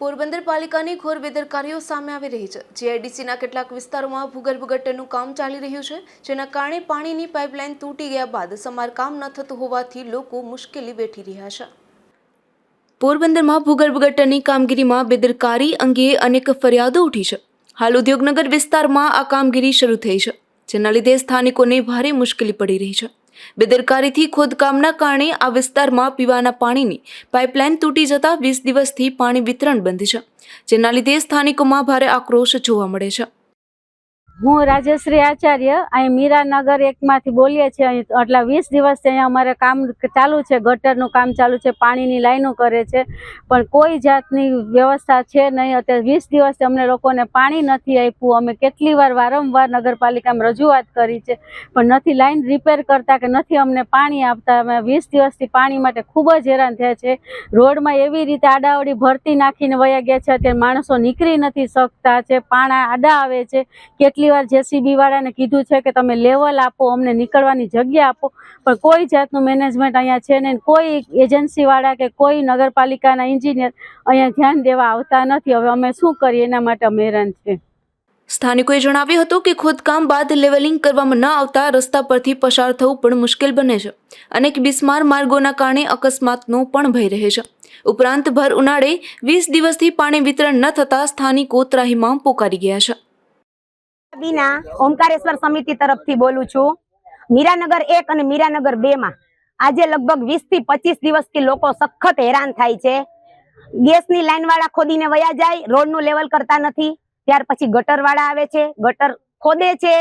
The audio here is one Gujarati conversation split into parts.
પોરબંદર પાલિકાની ઘોર બેદરકારીઓ સામે આવી રહી છે. જીઆઈડીસીના કેટલાક વિસ્તારોમાં ભૂગર્ભ ગટરનું કામ ચાલી રહ્યું છે, જેના કારણે પાણીની પાઇપલાઇન તૂટી ગયા બાદ સમારકામ ન થતું હોવાથી લોકો મુશ્કેલી વેઠી રહ્યા છે. પોરબંદરમાં ભૂગર્ભ ગટરની કામગીરીમાં બેદરકારી અંગે અનેક ફરિયાદો ઉઠી છે. હાલ ઉદ્યોગનગર વિસ્તારમાં આ કામગીરી શરૂ થઈ છે, જેના લીધે સ્થાનિકોને ભારે મુશ્કેલી પડી રહી છે. બેદરકારીથી ખોદકામના કારણે આ વિસ્તારમાં પીવાના પાણીની પાઇપલાઇન તૂટી જતા વીસ દિવસથી પાણી વિતરણ બંધ છે, જેના લીધે સ્થાનિકોમાં ભારે આક્રોશ જોવા મળે છે. હું રાજેશ્રી આચાર્ય, અહીં મીરાનગર એકમાંથી બોલીએ છીએ. અહીં આટલા વીસ દિવસથી અહીંયા અમારે કામ ચાલુ છે, ગટરનું કામ ચાલુ છે, પાણીની લાઈનો કરે છે. પણ કોઈ જાતની વ્યવસ્થા છે નહીં. અત્યારે વીસ દિવસથી અમને લોકોને પાણી નથી આપ્યું. અમે કેટલી વાર વારંવાર નગરપાલિકામાં રજૂઆત કરી છે, પણ નથી લાઈન રિપેર કરતા કે નથી અમને પાણી આપતા. અમે વીસ દિવસથી પાણી માટે ખૂબ જ હેરાન થયા છે. રોડમાં એવી રીતે આડાવડી ભરતી નાખીને વયા ગયા છે. અત્યારે માણસો નીકળી નથી શકતા છે. પાણા આડા આવે છે. કેટલી વાર જેસીબી વાળાને કીધું છે કે તમે લેવલ આપો, અમને નીકળવાની જગ્યા આપો. પણ કોઈ જાતનું મેનેજમેન્ટ અહીંયા છે નહીં. કોઈ એજન્સી વાળા કે કોઈ નગરપાલિકાના એન્જિનિયર અહીંયા ધ્યાન દેવા આવતા નથી. હવે અમે શું કરીએ? એના માટે અમે હેરાન છીએ સ્થાનિકોએ જણાવ્યું હતું કે ખોદકામ બાદ લેવલિંગ કરવામાં ન આવતા રસ્તા પરથી પસાર થવું પણ મુશ્કેલ બને છે. અનેક બિસ્માર માર્ગોના કારણે અકસ્માતનો પણ ભય રહે છે. ઉપરાંત ભર ઉનાળે વીસ દિવસથી પાણી વિતરણ ન થતાં સ્થાનિકો ત્રાહીમાં પોકારી ગયા છે. બીના ઓમકારેશ્વર સમિતિ તરફથી બોલું છું. મીરાનગર એક અને મીરાનગર બે માં આજે લગભગ વીસથી પચીસ દિવસથી લોકો સખત હેરાન થાય છે. ગેસની લાઈન વાળા ખોદીને વયા જાય રોડનું લેવલ કરતા નથી. ત્યાર પછી ગટર વાળા આવે છે, ગટર ખોદે છે,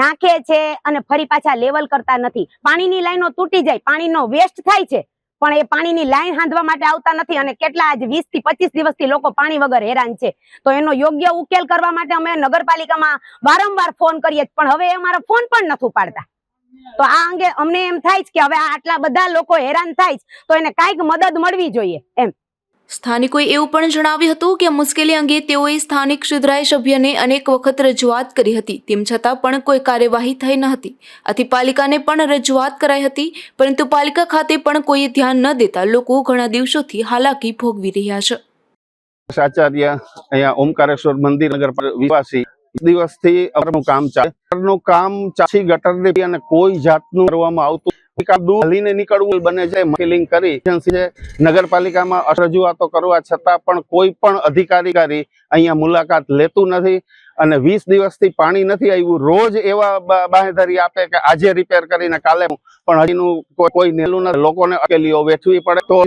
નાખે છે અને ફરી પાછા લેવલ કરતા નથી. પાણીની લાઈનો તૂટી જાય, પાણીનો વેસ્ટ થાય છે. પણ એ પાણીની લાઈન હાંધવા માટે આવતા નથી અને કેટલા આજ વીસથી પચીસ દિવસથી લોકો પાણી વગર હેરાન છે. તો એનો યોગ્ય ઉકેલ કરવા માટે અમે નગરપાલિકામાં વારંવાર ફોન કરીએ પણ હવે એ અમારો ફોન પણ નથી ઉપાડતા. તો આ અંગે અમને એમ થાય છે કે હવે આટલા બધા લોકો હેરાન થાય તો એને કાંઈક મદદ મળવી જોઈએ એમ. સ્થાનિકોએ એવું પણ જણાવ્યું હતું કે મુશ્કેલી અંગે તેઓએ સ્થાનિક સુધરાઈ સભ્યને અનેક વખત રજૂઆત કરી હતી. તેમ છતાં પણ કોઈ કાર્યવાહી થઈ ન હતી. આથી પાલિકાને પણ રજૂઆત કરાઈ હતી, પરંતુ પાલિકા ખાતે પણ કોઈએ ધ્યાન ન દેતા લોકો ઘણા દિવસોથી હાલાકી ભોગવી રહ્યા છે. આચાર્ય અહીંયા ઓમકારેશ્વર મંદિર નગર વિવાસી દિવસથી કામ ચાલે. કામ ચાસી ગટરની અને કોઈ જાતનું કરવામાં આવતું કરવા છતાં પણ કોઈ પણ અધિકારી અહીંયા મુલાકાત લેતું નથી અને વીસ દિવસથી પાણી નથી આવ્યું. રોજ એવા બાહેધરી આપે કે આજે રિપેર કરીને કાલે પણ હજીનું કોઈ- કોઈ નેલું નથી. લોકોને અકેલીઓ વેઠવી પડે. તો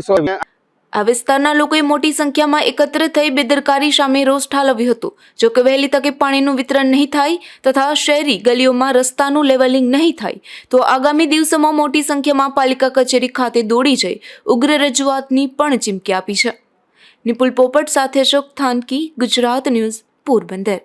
આ વિસ્તારના લોકોએ મોટી સંખ્યામાં એકત્ર થઈ બેદરકારી સામે રોષ ઠાલવ્યો હતો. જો કે વહેલી તકે પાણીનું વિતરણ નહીં થાય તથા શહેરી ગલીઓમાં રસ્તાનું લેવલિંગ નહીં થાય, તો આગામી દિવસોમાં મોટી સંખ્યામાં પાલિકા કચેરી ખાતે દોડી જઈ ઉગ્ર રજૂઆતની પણ ચીમકી આપી છે. નિપુલ પોપટ સાથે અશોક થાનકી, ગુજરાત ન્યૂઝ, પોરબંદર.